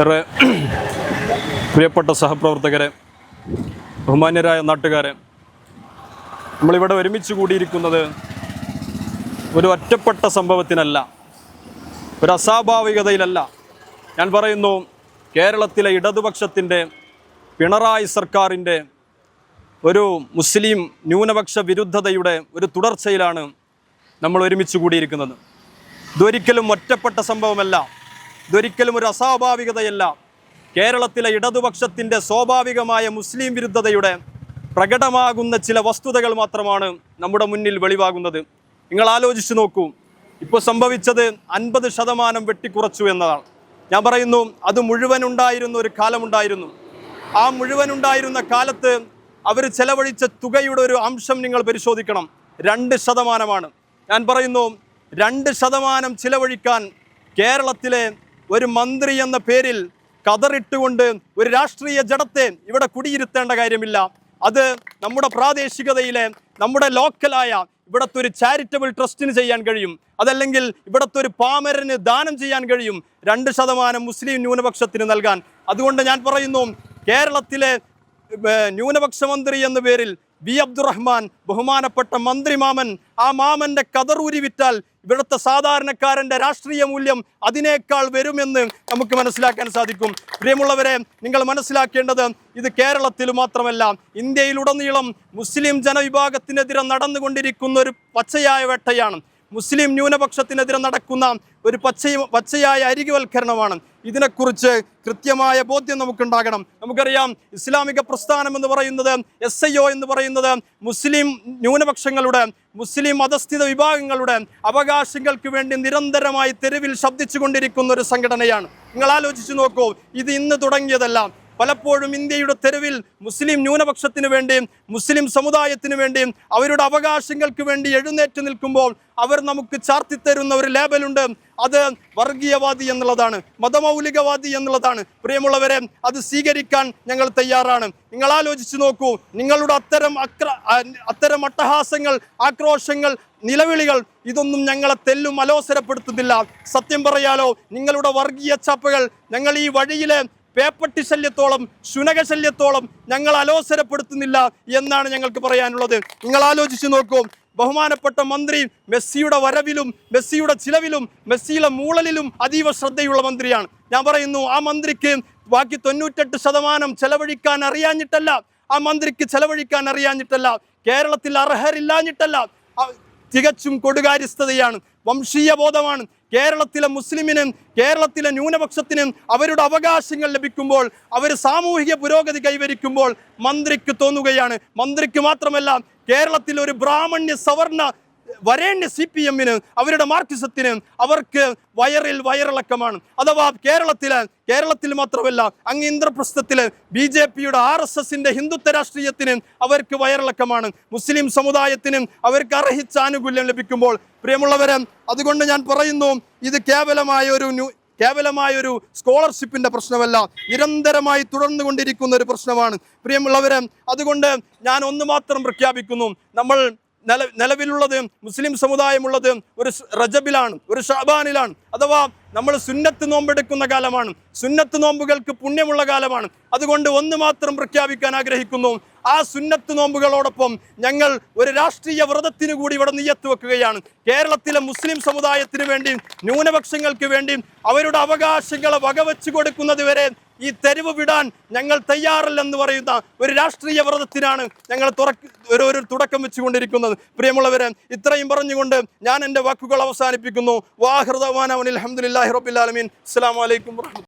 ഏറെ പ്രിയപ്പെട്ട സഹപ്രവർത്തകരെ ബഹുമാന്യരായ നാട്ടുകാരെ നമ്മളിവിടെ ഒരുമിച്ച് കൂടിയിരിക്കുന്നത് ഒരു ഒറ്റപ്പെട്ട സംഭവത്തിനല്ല ഒരു അസ്വാഭാവികതയിലല്ല. ഞാൻ പറയുന്നു കേരളത്തിലെ ഇടതുപക്ഷത്തിന്റെ പിണറായി സർക്കാരിന്റെ ഒരു മുസ്ലിം ന്യൂനപക്ഷ വിരുദ്ധതയുടെ ഒരു തുടർച്ചയിലാണ് നമ്മൾ ഒരുമിച്ച് കൂടിയിരിക്കുന്നത്. ഇതൊരിക്കലും ഒറ്റപ്പെട്ട സംഭവമല്ല. ഇതൊരിക്കലും ഒരു അസ്വാഭാവികതയല്ല. കേരളത്തിലെ ഇടതുപക്ഷത്തിന്റെ സ്വാഭാവികമായ മുസ്ലിം വിരുദ്ധതയുടെ പ്രകടമാകുന്ന ചില വസ്തുതകൾ മാത്രമാണ് നമ്മുടെ മുന്നിൽ വെളിവാകുന്നത്. നിങ്ങൾ ആലോചിച്ച് നോക്കൂ. ഇപ്പോൾ സംഭവിച്ചത് അൻപത് ശതമാനം വെട്ടിക്കുറച്ചു എന്നതാണ്. ഞാൻ പറയുന്നു അത് മുഴുവൻ ഉണ്ടായിരുന്ന ഒരു കാലമുണ്ടായിരുന്നു. ആ മുഴുവൻ ഉണ്ടായിരുന്ന കാലത്ത് അവർ ചെലവഴിച്ച തുകയുടെ ഒരു അംശം നിങ്ങൾ പരിശോധിക്കണം. രണ്ട് ശതമാനമാണ്. ഞാൻ പറയുന്നു രണ്ട് ശതമാനം ചിലവഴിക്കാൻ കേരളത്തിലെ ഒരു മന്ത്രി എന്ന പേരിൽ കതറിട്ടുകൊണ്ട് ഒരു രാഷ്ട്രീയ ജടത്തെ ഇവിടെ കുടിയിരുത്തേണ്ട കാര്യമില്ല. അത് നമ്മുടെ പ്രാദേശികതയിലെ നമ്മുടെ ലോക്കലായ ഇവിടുത്തെ ഒരു ചാരിറ്റബിൾ ട്രസ്റ്റിന് ചെയ്യാൻ കഴിയും. അതല്ലെങ്കിൽ ഇവിടുത്തെ ഒരു പാമരന് ദാനം ചെയ്യാൻ കഴിയും. രണ്ട് ശതമാനം മുസ്ലിം ന്യൂനപക്ഷത്തിന് നൽകാൻ. അതുകൊണ്ട് ഞാൻ പറയുന്നു കേരളത്തിലെ ന്യൂനപക്ഷ മന്ത്രി എന്ന പേരിൽ ബി അബ്ദുറഹ്മാൻ ബഹുമാനപ്പെട്ട മന്ത്രി മാമൻ ആ മാമന്റെ കതറൂരി വിറ്റാൽ ഇവിടുത്തെ സാധാരണക്കാരന്റെ രാഷ്ട്രീയ മൂല്യം അതിനേക്കാൾ വരുമെന്ന് നമുക്ക് മനസ്സിലാക്കാൻ സാധിക്കും. പ്രിയമുള്ളവരെ നിങ്ങൾ മനസ്സിലാക്കേണ്ടത് ഇത് കേരളത്തിൽ മാത്രമല്ല ഇന്ത്യയിലുടനീളം മുസ്ലിം ജനവിഭാഗത്തിനെതിരെ നടന്നുകൊണ്ടിരിക്കുന്ന ഒരു പച്ചയായ വേട്ടയാണ്. മുസ്ലിം ന്യൂനപക്ഷത്തിനെതിരെ നടക്കുന്ന ഒരു പച്ചയും പച്ചയായ അരികുവൽക്കരണമാണ്. ഇതിനെക്കുറിച്ച് കൃത്യമായ ബോധ്യം നമുക്കുണ്ടാകണം. നമുക്കറിയാം ഇസ്ലാമിക പ്രസ്ഥാനം എന്ന് പറയുന്നത് എസ് ഐ ഒ എന്ന് പറയുന്നത് മുസ്ലിം ന്യൂനപക്ഷങ്ങളുടെ മുസ്ലിം അധസ്ഥിത വിഭാഗങ്ങളുടെ അവകാശങ്ങൾക്ക് വേണ്ടി നിരന്തരമായി തെരുവിൽ ശബ്ദിച്ചു കൊണ്ടിരിക്കുന്ന ഒരു സംഘടനയാണ്. നിങ്ങൾ ആലോചിച്ച് നോക്കൂ ഇത് ഇന്ന് തുടങ്ങിയതല്ല. പലപ്പോഴും ഇന്ത്യയുടെ തെരുവിൽ മുസ്ലിം ന്യൂനപക്ഷത്തിന് വേണ്ടിയും മുസ്ലിം സമുദായത്തിന് വേണ്ടിയും അവരുടെ അവകാശങ്ങൾക്ക് വേണ്ടി എഴുന്നേറ്റ് നിൽക്കുമ്പോൾ അവർ നമുക്ക് ചാർത്തിത്തരുന്ന ഒരു ലേബലുണ്ട് അത് വർഗീയവാദി എന്നുള്ളതാണ് മതമൗലികവാദി എന്നുള്ളതാണ്. പ്രിയമുള്ളവരെ അത് സ്വീകരിക്കാൻ ഞങ്ങൾ തയ്യാറാണ്. നിങ്ങൾ ആലോചിച്ച് നോക്കൂ നിങ്ങളുടെ അത്തരം അക്ര അത്തരം അട്ടഹാസങ്ങൾ ആക്രോശങ്ങൾ നിലവിളികൾ ഇതൊന്നും ഞങ്ങളെ തെല്ലും അലോസരപ്പെടുത്തുന്നില്ല. സത്യം പറയാലോ നിങ്ങളുടെ വർഗീയ ചാപ്പകൾ ഞങ്ങൾ ഈ വഴിയിലെ പേപ്പട്ടി ശല്യത്തോളം ശുനക ശല്യത്തോളം ഞങ്ങൾ അലോസരപ്പെടുത്തുന്നില്ല എന്നാണ് ഞങ്ങൾക്ക് പറയാനുള്ളത്. നിങ്ങൾ ആലോചിച്ച് നോക്കൂ ബഹുമാനപ്പെട്ട മന്ത്രി മെസ്സിയുടെ വരവിലും മെസ്സിയുടെ ചിലവിലും മെസ്സിയുടെ മൂളലിലും അതീവ ശ്രദ്ധയുള്ള മന്ത്രിയാണ്. ഞാൻ പറയുന്നു ആ മന്ത്രിക്ക് ബാക്കി തൊണ്ണൂറ്റെട്ട് ശതമാനം ചെലവഴിക്കാൻ അറിയാഞ്ഞിട്ടല്ല ആ മന്ത്രിക്ക് ചെലവഴിക്കാൻ അറിയാഞ്ഞിട്ടല്ല കേരളത്തിൽ അർഹരില്ലാഞ്ഞിട്ടല്ല തികച്ചും കൊടുകാര്യസ്ഥതയാണ് വംശീയ ബോധമാണ് കേരളത്തിലെ മുസ്ലിമിനും കേരളത്തിലെ ന്യൂനപക്ഷത്തിനും അവരുടെ അവകാശങ്ങൾ ലഭിക്കുമ്പോൾ അവർ സാമൂഹിക പുരോഗതി കൈവരിക്കുമ്പോൾ മന്ത്രിക്ക് തോന്നുകയാണ്. മന്ത്രിക്ക് മാത്രമല്ല കേരളത്തിൽ ഒരു ബ്രാഹ്മണ്യ സവർണ വരേണ്യ സി പി എമ്മിന് അവരുടെ മാർക്സിസത്തിന് അവർക്ക് വയറിൽ വയറിളക്കമാണ്. അഥവാ കേരളത്തിൽ കേരളത്തിൽ മാത്രമല്ല അങ്ങ് ഇന്ദ്രപ്രസ്ഥത്തിൽ ബി ജെ പിയുടെ ആർ എസ് എസിന്റെ ഹിന്ദുത്വ രാഷ്ട്രീയത്തിന് അവർക്ക് വയറിളക്കമാണ്. മുസ്ലിം സമുദായത്തിനും അവർക്ക് അർഹിച്ച ആനുകൂല്യം ലഭിക്കുമ്പോൾ പ്രിയമുള്ളവരെ അതുകൊണ്ട് ഞാൻ പറയുന്നു ഇത് കേവലമായ ഒരു ന്യൂ കേവലമായ ഒരു സ്കോളർഷിപ്പിന്റെ പ്രശ്നമല്ല നിരന്തരമായി തുടർന്നു കൊണ്ടിരിക്കുന്ന ഒരു പ്രശ്നമാണ്. പ്രിയമുള്ളവരെ അതുകൊണ്ട് ഞാൻ ഒന്ന് മാത്രം പ്രഖ്യാപിക്കുന്നു നമ്മൾ നിലവിലുള്ളത് മുസ്ലിം സമുദായമുള്ളത് ഒരു റജബിലാണ് ഒരു ഷാബാനിലാണ്. അഥവാ നമ്മൾ സുന്നത്ത് നോമ്പെടുക്കുന്ന കാലമാണ്. സുന്നത്ത് നോമ്പുകൾക്ക് പുണ്യമുള്ള കാലമാണ്. അതുകൊണ്ട് ഒന്ന് മാത്രം പ്രഖ്യാപിക്കാൻ ആഗ്രഹിക്കുന്നു. ആ സുന്നത്ത് നോമ്പുകളോടൊപ്പം ഞങ്ങൾ ഒരു രാഷ്ട്രീയ വ്രതത്തിന് കൂടി ഇവിടെ നിയ്യത്ത് വെക്കുകയാണ്. കേരളത്തിലെ മുസ്ലിം സമുദായത്തിന് വേണ്ടി ന്യൂനപക്ഷങ്ങൾക്ക് വേണ്ടി അവരുടെ അവകാശങ്ങളെ വകവെച്ചു കൊടുക്കുന്നത് വരെ ഈ തെരുവ് വിടാൻ ഞങ്ങൾ തയ്യാറല്ലെന്ന് പറയുന്ന ഒരു രാഷ്ട്രീയ വ്രതത്തിനാണ് ഞങ്ങൾ തുറക്ക് ഒരു ഒരു തുടക്കം വെച്ചുകൊണ്ടിരിക്കുന്നത്. പ്രിയമുള്ളവരെ ഇത്രയും പറഞ്ഞുകൊണ്ട് ഞാൻ എന്റെ വാക്കുകൾ അവസാനിപ്പിക്കുന്നു. വാഹൃദവാനവൻ അലഹമുല്ലാഹി റബിൻ അസ്സാം വലൈക്കും വർഹമത്തുള്ള